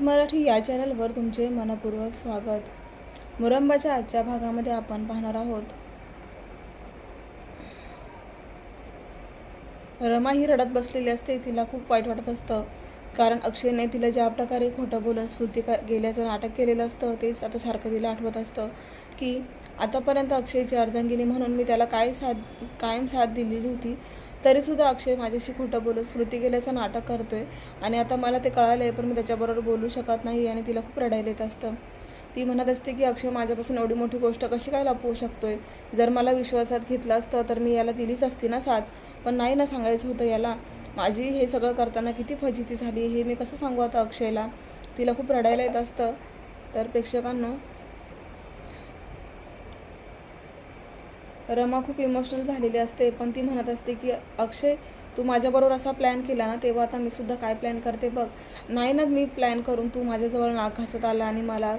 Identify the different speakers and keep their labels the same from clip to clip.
Speaker 1: मराठी या चॅनलवर तुमचे मनपूर्वक स्वागत. मुरंबाच्या आजच्या भागामध्ये आपण पाहणार आहोत. रमा ही रडत बसलेली असते तिला खूप वाईट वाटत असतं. कारण अक्षयने तिला ज्या प्रकारे खोटं बोलून स्मृती गेल्याचं नाटक केलेलं असतं तेच आता सारखं तिला आठवत असतं. की आतापर्यंत अक्षयची अर्धांगिनी म्हणून मी त्याला काय साथ कायम साथ दिलेली होती तरीसुद्धा अक्षय माझ्याशी खोटं बोलून स्मृती गेल्याचं नाटक करतो आहे आणि आता मला ते कळालं आहे पण मी त्याच्याबरोबर बोलू शकत नाही आणि तिला खूप रडायला येत असतं. ती म्हणत असते की अक्षय माझ्यापासून एवढी मोठी गोष्ट कशी काय लपवू शकतोय? जर मला विश्वासात घेतलं असतं तर मी याला दिलीच असती ना साथ. पण नाही ना सांगायचं होतं याला. माझी हे सगळं करताना किती फजिती झाली हे मी कसं सांगू आता अक्षयला? तिला खूप रडायला येत असतं. तर प्रेक्षकांनो रमा खूप इमोशनल झालेली असते पण ती म्हणत असते की अक्षय तू माझ्याबरोबर असा प्लॅन केला ना तेव्हा आता मी सुद्धा काय प्लॅन करते बघ. नाही ना मी प्लॅन करून तू माझ्याजवळ नाक घासत आला आणि मला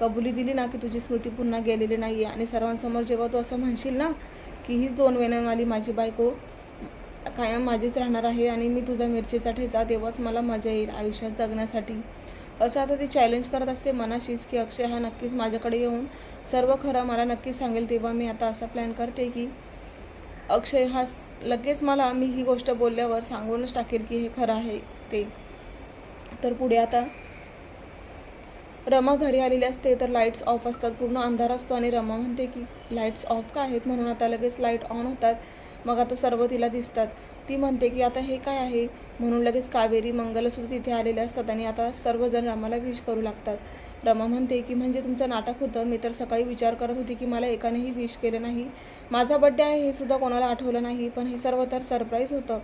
Speaker 1: कबुली दिली ना की तुझी स्मृती पुन्हा गेलेली नाही आहे आणि सर्वांसमोर जेव्हा तू असं म्हणशील ना की हीच दोन वेण्यांवाली माझी बायको कायम माझीच राहणार आहे आणि मी तुझा मिरचीचा ठेचा तेव्हाच मला मजा येईल आयुष्यात जगण्यासाठी. असं आता ती चॅलेंज करत असते मनाशीच की अक्षय हा नक्कीच माझ्याकडे येऊन सर्व खरं मला नक्कीच सांगेल तेव्हा मी आता असा प्लॅन करते की अक्षय हा लगेच मला मी ही गोष्ट बोलल्यावर सांगूनच टाकेल की हे खरं आहे ते. तर पुढे आता रमा घरी आलेली असते तर लाईट्स ऑफ असतात. पूर्ण अंधार असतो आणि रमा म्हणते की लाईट्स ऑफ का आहेत? म्हणून आता लगेच लाइट ऑन होतात. मग आता सर्व तिला दिसतात. ती म्हणते की आता हे काय आहे? म्हणून लगेच कावेरी मंगलसुद्धा तिथे आलेले असतात आणि आता सर्वजण रमाला विश करू लागतात. रमा म्हणते की म्हणजे तुमचं नाटक होतं. मी तर सकाळी विचार करत होती की मला एकानेही विश केलं नाही. माझा बड्डे आहे हे सुद्धा कोणाला आठवलं नाही. पण हे सर्व तर सरप्राईज होतं.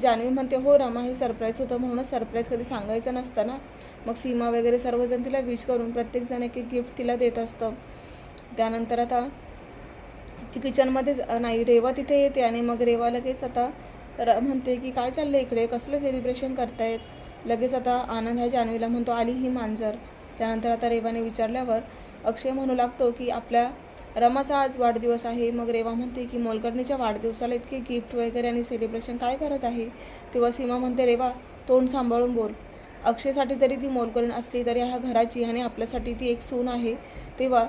Speaker 1: जान्हवी म्हणते हो रमा हे सरप्राईज होतं. म्हणूनच सरप्राईज कधी सांगायचं नसतं ना. मग सीमा वगैरे सर्वजण तिला विश करून प्रत्येकजण एक एक गिफ्ट तिला देत असतं. त्यानंतर आता ती किचनमध्ये नाही रेवा तिथे येते आणि मग रेवा लगेच आता र म्हणते की काय चाललं इकडे? कसलं सेलिब्रेशन करतायत? लगेच आता आनंद हा जान्हवीला म्हणतो आली ही मांजर. त्यानंतर आता रेवाने विचारल्यावर अक्षय म्हणू लागतो की आपल्या रमाचा आज वाढदिवस आहे. मग रेवा म्हणते की मोलकर्णीच्या वाढदिवसाला इतके गिफ्ट वगैरे आणि सेलिब्रेशन काय करत आहे? तेव्हा सीमा म्हणते रेवा तोंड सांभाळून बोल. अक्षयसाठी तरी ती मोलकरीण असली तरी ह्या घराची आणि आपल्यासाठी ती एक सून आहे. तेव्हा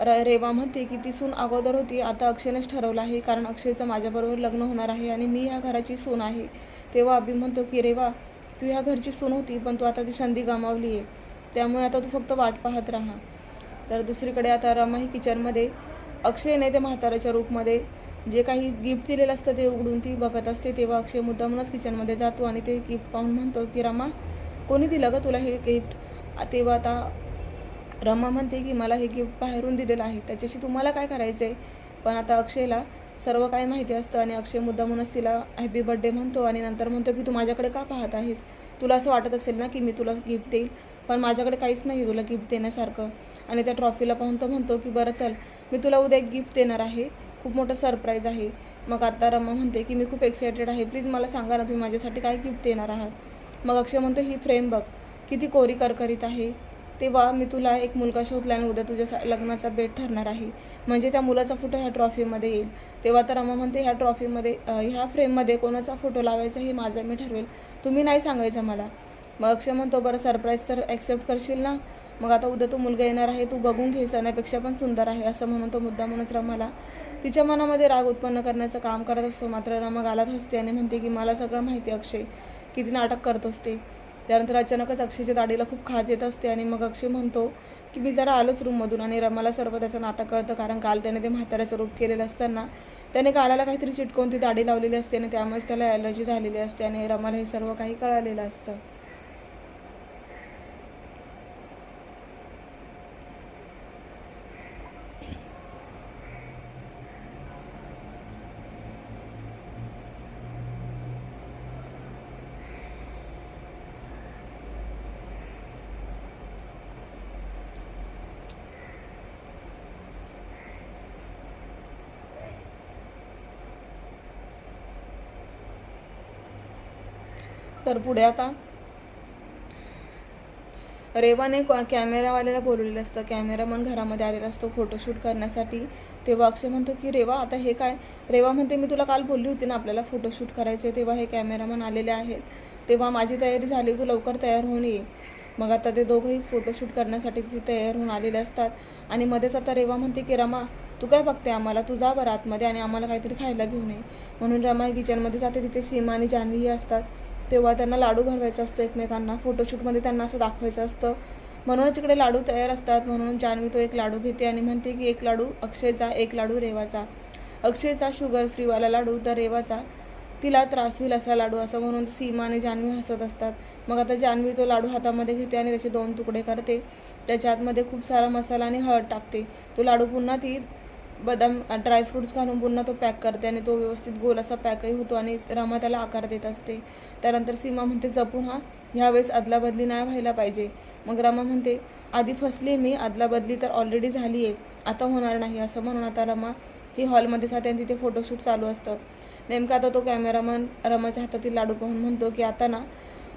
Speaker 1: र रेवा म्हणते की ती सून अगोदर होती. आता अक्षयनेच ठरवलं आहे. कारण अक्षयचं माझ्याबरोबर लग्न होणार आहे आणि मी ह्या घराची सून आहे. तेव्हा अभि म्हणतो की रेवा तू ह्या घरची सून होती पण तू आता ती संधी गमावली आहे त्यामुळे आता तू फक्त वाट पाहत राहा. तर दुसरीकडे आता रमा ही किचनमध्ये अक्षयने ते म्हाताऱ्याच्या रूपमध्ये. जे काही गिफ्ट दिलेलं असतं ते उघडून ती बघत असते. तेव्हा अक्षय मुद्दामूनच किचनमध्ये जातो आणि ते गिफ्ट पाहून म्हणतो की रमा कोणी दिलं का तुला हे गिफ्ट तेव्हा आता रमा म्हणते की मला हे गिफ्ट बाहेरून दिलेलं आहे. त्याच्याशी तुम्हाला काय करायचं आहे पण आता अक्षयला सर्व काही माहिती असतं आणि अक्षय मुद्दामूनच तिला हॅपी बर्थडे म्हणतो आणि नंतर म्हणतो की तू माझ्याकडे का पाहत आहेस? तुला असं वाटत असेल ना की मी तुला गिफ्ट देईल? पण माझ्याकडे काहीच नाही तुला गिफ्ट देण्यासारखं. आणि त्या ट्रॉफीला पाहून तर म्हणतो की बरं चल मी तुला उद्या एक गिफ्ट देणार आहे. खूप मोठं सरप्राईज आहे. मग आता रमा म्हणते की मी खूप एक्सायटेड आहे. प्लीज मला सांगा ना तुम्ही माझ्यासाठी काय गिफ्ट देणार आहात? मग अक्षय म्हणतो ही फ्रेम बघ. किती कोरी करकरीत आहे. तेव्हा मी तुला एक मुलगा शोधला आणि उद्या तुझ्या सा- लग्नाचा बेट ठरणार आहे. म्हणजे त्या मुलाचा फोटो ह्या ट्रॉफीमध्ये येईल. तेव्हा तर रमा म्हणते ह्या ट्रॉफीमध्ये ह्या फ्रेममध्ये कोणाचा फोटो लावायचा हे माझं मी ठरवेल. तुम्ही नाही सांगायचं मला. मग अक्षय म्हणतो बरं सरप्राईज तर ॲक्सेप्ट करशील ना? मग आता उद्या तो मुलगा येणार आहे तू बघून घे सण्यापेक्षा पण सुंदर आहे असं म्हणून तो मुद्दा म्हणूनच रमाला. तिच्या मनामध्ये राग उत्पन्न करण्याचं काम करत असतो मात्र रमा गालात हसते आणि म्हणते की मला सगळं माहिती अक्षय. किती नाटक करत असते. त्यानंतर अचानकच अक्षयच्या दाढीला खूप खाज येत असते आणि मग अक्षय म्हणतो की मी जरा आलोच रूममधून आणि रमाला सर्व त्याचं नाटक कळतं कारण काल त्याने ते म्हाताऱ्याचं रूप केलेलं असताना त्याने गालाला काहीतरी चिटकवून ती दाढी लावलेली असते आणि त्यामुळेच त्याला ॲलर्जी झालेली असते आणि रमाला हे सर्व काही कळालेलं असतं. तर पुढे आता. रेवाने कॅमेरावाल्याला बोलवलेलं असतं. कॅमेरामन घरामध्ये आलेला असतो फोटोशूट करण्यासाठी. तेव्हा अक्षय म्हणतो की रेवा आता हे काय? रेवा म्हणते मी तुला काल बोलली होती ना आपल्याला फोटोशूट करायचे तेव्हा हे कॅमेरामन आलेले आहेत. तेव्हा माझी तयारी झाली तू लवकर तयार होऊन ये. मग आता ते दोघंही फोटोशूट करण्यासाठी तिथे तयार होऊन आलेले असतात. आणि मध्येच आता रेवा म्हणते की रमा तू काय बघते आम्हाला? तू जा बरं आतमध्ये आणि आम्हाला काहीतरी खायला घेऊन ये. म्हणून रमा किचनमध्ये जाते. तिथे सीमा आणि जान्हवीही असतात. तेव्हा त्यांना लाडू भरवायचा असतो एकमेकांना. फोटोशूटमध्ये त्यांना असं दाखवायचं असतं. म्हणूनच इकडे लाडू तयार असतात. म्हणून जान्हवी तो एक लाडू घेते आणि म्हणते की एक लाडू अक्षयचा एक लाडू रेवाचा. अक्षयचा शुगर फ्रीवाला लाडू तर रेवाचा. तिला त्रास होईल असा लाडू असं. म्हणून सीमा आणि जान्हवी हसत असतात. मग आता जान्हवी तो लाडू हातामध्ये घेते आणि त्याचे दोन तुकडे करते. त्याच्या आतमध्ये खूप सारा मसाला आणि हळद टाकते. तो लाडू पुन्हा ती बदाम ड्रायफ्रूट्स घालून पुन्हा तो पॅक करते आणि तो व्यवस्थित गोल असा पॅकही होतो आणि रमा त्याला आकार देत असते. त्यानंतर सीमा म्हणते जपून हा ह्यावेळेस अदलाबदली नाही व्हायला पाहिजे. मग रमा म्हणते आधी फसली मी अदलाबदली तर ऑलरेडी झाली आहे आता होणार नाही. असं म्हणून आता रमा ही हॉलमध्ये जाते आणि तिथे फोटोशूट चालू असतं. नेमका आता तो कॅमेरामन रमाच्या हातातील लाडू पाहून म्हणतो की आता ना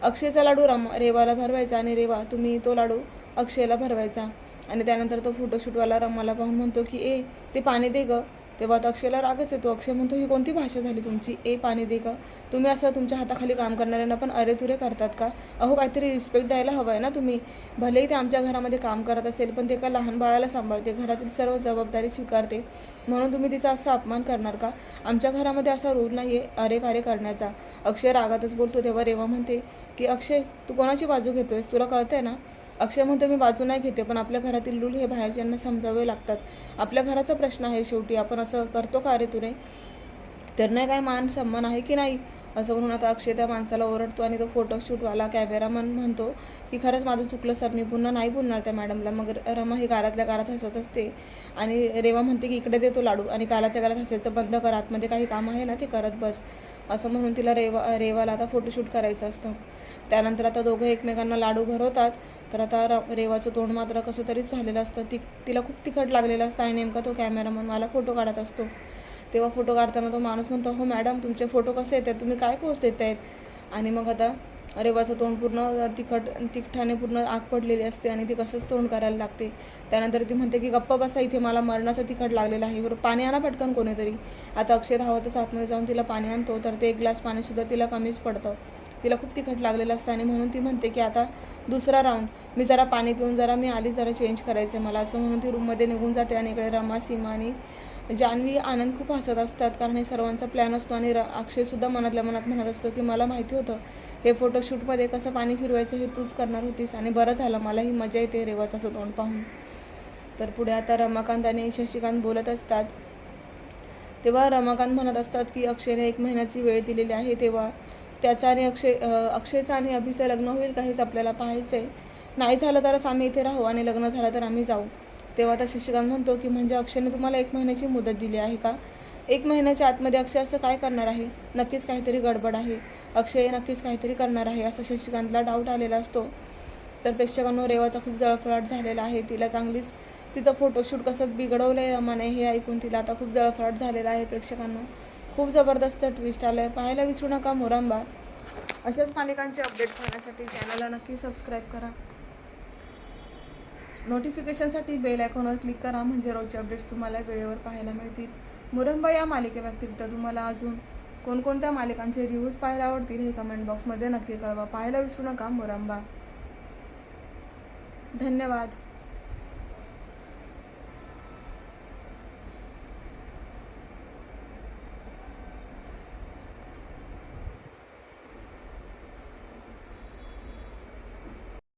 Speaker 1: अक्षयचा लाडू रमा रेवाला भरवायचा आणि रेवा तुम्ही तो लाडू अक्षयला भरवायचा. आणि त्यानंतर तो फोटोशूटवाला रमाला पाहून म्हणतो की ए ते पाणी दे ग. तेव्हा तर अक्षयला रागच येतो. अक्षय म्हणतो ही कोणती भाषा झाली तुमची? ए पाणी दे ग. तुम्ही असं तुमच्या हाताखाली काम करणाऱ्यांना पण अरे तुरे करतात का? अहो काहीतरी रिस्पेक्ट द्यायला हवं आहे ना तुम्ही. भलेही ते आमच्या घरामध्ये काम करत असेल पण ते एका लहान बाळाला सांभाळते. घरातील सर्व जबाबदारी स्वीकारते. म्हणून तुम्ही तिचा असा अपमान करणार का? आमच्या घरामध्ये असा रूल नाही आहे अरे कार्य करण्याचा. अक्षय रागातच बोलतो. तेव्हा रेवा म्हणते की अक्षय तू कोणाची बाजू घेतोयस? तुला कळतंय ना? अक्षय म्हणतो मी बाजू नाही घेते पण आपल्या घरातील रूल हे बाहेरच्यांना समजावे लागतात. आपल्या घराचा प्रश्न आहे शेवटी आपण असं करतो का रे तुरे? तर नाही काय मान सन्मान आहे की नाही? असं म्हणून आता अक्षय त्या माणसाला ओरडतो आणि तो फोटोशूटवाला कॅमेरामन म्हणतो की खरंच माझं चुकलं सर मी पुन्हा नाही बोलणार त्या मॅडमला मग रमा हे गारातल्या गारात हसत असते आणि रेवा म्हणते की इकडे देतो लाडू. आणि गारातल्या गालात हसायचं बंद कर आतमध्ये काही काम आहे ना ते करत बस. असं म्हणून तिला रेवा रेवाला आता फोटोशूट करायचं असतं. त्यानंतर आता दोघं एकमेकांना लाडू भरवतात तर आता र रेवाचं तोंड मात्र कसं तरीच झालेलं असतं. ती तिला खूप तिखट लागलेलं असतं आणि नेमका तो कॅमेरामन मला फोटो काढत असतो. तेव्हा फोटो काढताना तो माणूस म्हणतो हो मॅडम तुमचे फोटो कसे येत आहेत तुम्ही काय पोस्ट देत आहेत आणि मग आता रेवाचं तोंड पूर्ण तिखट तिखटाने पूर्ण आग पडलेली असते आणि ती कसंच तोंड करायला लागते. त्यानंतर ती म्हणते की गप्पा बसा इथे मला मरणाचं तिखट लागलेलं आहे. बरं पाणी आणा पटकन कोणीतरी. आता अक्षय धावतच आतमध्ये जाऊन तिला पाणी आणतो तर ते एक ग्लास पाणीसुद्धा तिला कमीच पडतं. तिला खूप तिखट लागलेलं असतं आणि म्हणून ती म्हणते की आता दुसरा राऊंड मी जरा पाणी पिऊन जरा मी आली जरा चेंज करायचं मला. असं म्हणून ती रूममध्ये निघून जाते आणि इकडे रमा सीमा आणि जान्हवी आनंद खूप हसत असतात. कारण हे सर्वांचा प्लॅन असतो आणि र अक्षयसुद्धा मनातल्या मनात म्हणत असतो की मला माहिती होतं हे फोटोशूटमध्ये कसं पाणी फिरवायचं हे तूच करणार होतीस आणि बरं झालं मलाही मजा येते रेवाचं असं तोंड पाहून. तर पुढे आता रमाकांत आणि शशिकांत बोलत असतात. तेव्हा रमाकांत म्हणत असतात की अक्षयने एक महिन्याची वेळ दिलेली आहे तेव्हा त्याचा आणि अक्षय अक्षयचं आणि अभिचं लग्न होईल का हेच आपल्याला पाहायचं आहे नाही झालं तरच आम्ही इथे राहू आणि लग्न झालं तर आम्ही जाऊ. तेव्हा आता शशिकांत म्हणतो की म्हणजे अक्षयने तुम्हाला एक महिन्याची मुदत दिली आहे का? एक महिन्याच्या आतमध्ये अक्षय असं काय करणार आहे? नक्कीच काहीतरी गडबड आहे. अक्षय नक्कीच काहीतरी करणार आहे असं शशिकांतला डाऊट आलेला असतो. तर प्रेक्षकांनो रेवाचा खूप जळफळाट झालेला आहे. तिला चांगलीच तिचं फोटोशूट कसं बिघडवलं आहे रमाने हे ऐकून तिला आता खूप जळफळाट झालेला आहे प्रेक्षकांना. खूप जबरदस्त ट्विस्ट आलं आहे पाहायला विसरू नका मोरांबा. अशाच मालिकांचे अपडेट पाहण्यासाठी चॅनलला नक्की सबस्क्राईब करा. नोटिफिकेशनसाठी बेल आयकॉनवर क्लिक करा. म्हणजे रोजचे अपडेट्स तुम्हाला वेळेवर पाहायला मिळतील. मुरंबा या मालिकेव्यतिरिक्त तुम्हाला अजून कोणकोणत्या मालिकांचे रिव्ह्यूज पाहायला आवडतील हे कमेंट बॉक्समध्ये नक्की कळवा. पाहायला विसरू नका मुरंबा. धन्यवाद.